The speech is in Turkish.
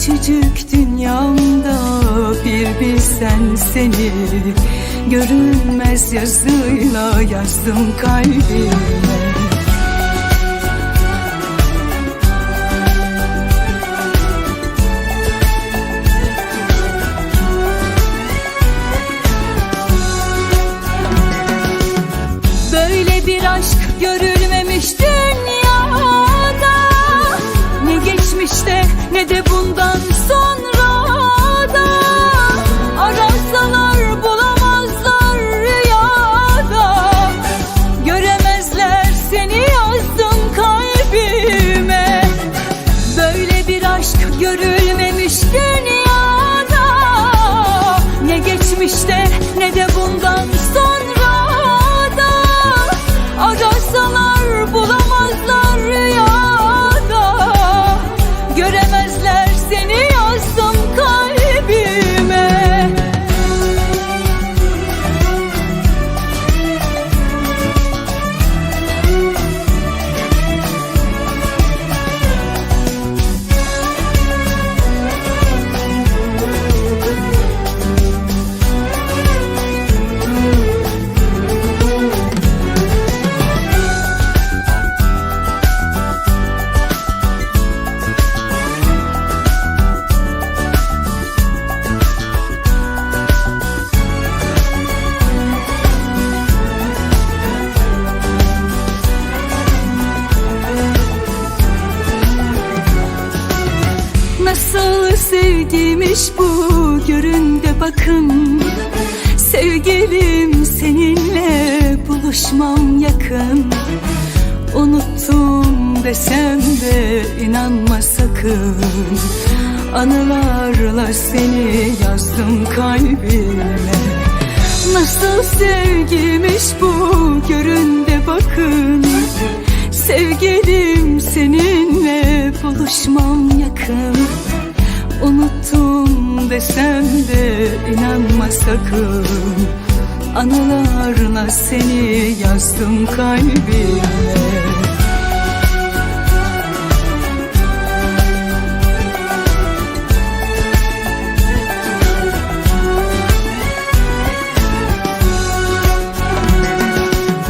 Küçücük dünyamda bir bilsen seni Görünmez yazıyla yazdım kalbime Christian. Sevgiymiş bu görün de bakın. Sevgilim seninle buluşmam yakın. Unuttum desem de inanma sakın. Anılarla seni yazdım kalbime. Nasıl sevgiymiş bu görün de bakın. Sevgilim seninle buluşmam yakın Unuttum desem de inanma sakın. Anılarla seni yazdım kalbime